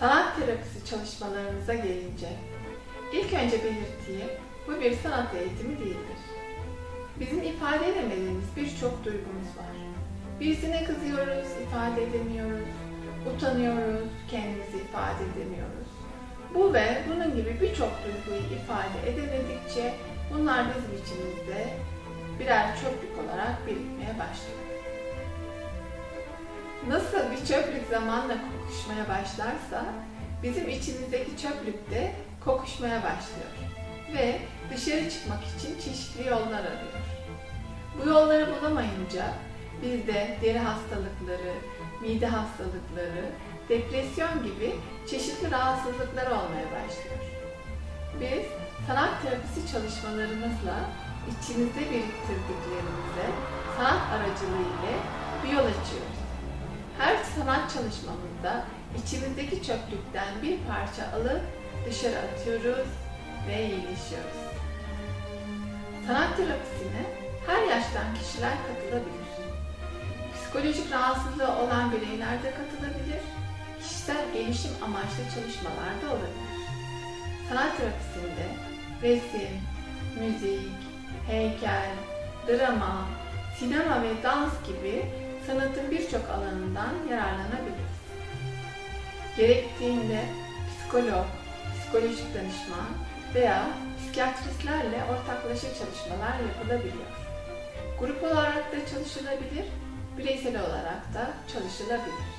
Sanat terapisi çalışmalarımıza gelince, ilk önce belirttiğim bu bir sanat eğitimi değildir. Bizim ifade edemediğimiz birçok duygumuz var. Birisine kızıyoruz, ifade edemiyoruz, utanıyoruz, kendimizi ifade edemiyoruz. Bu ve bunun gibi birçok duyguyu ifade edemedikçe bunlar bizim içimizde birer çöplük olarak birikmeye başlıyor. Nasıl bir çöplük zamanla kokuşmaya başlarsa, bizim içimizdeki çöplük de kokuşmaya başlıyor ve dışarı çıkmak için çeşitli yollar arıyor. Bu yolları bulamayınca bizde deri hastalıkları, mide hastalıkları, depresyon gibi çeşitli rahatsızlıklar olmaya başlıyor. Biz sanat terapisi çalışmalarımızla içimizde biriktirdiklerimize sanat aracılığı ile bir yol açıyoruz. Her sanat çalışmamızda içimizdeki çöplükten bir parça alıp dışarı atıyoruz ve iyileşiyoruz. Sanat terapisine her yaştan kişiler katılabilir. Psikolojik rahatsızlığı olan bireyler de katılabilir. Kişisel gelişim amaçlı çalışmalar da olabilir. Sanat terapisinde resim, müzik, heykel, drama, sinema ve dans gibi sanatın birçok alanından yararlanabiliriz. Gerektiğinde psikolog, psikolojik danışman veya psikiyatristlerle ortaklaşa çalışmalar yapılabiliyor. Grup olarak da çalışılabilir, bireysel olarak da çalışılabilir.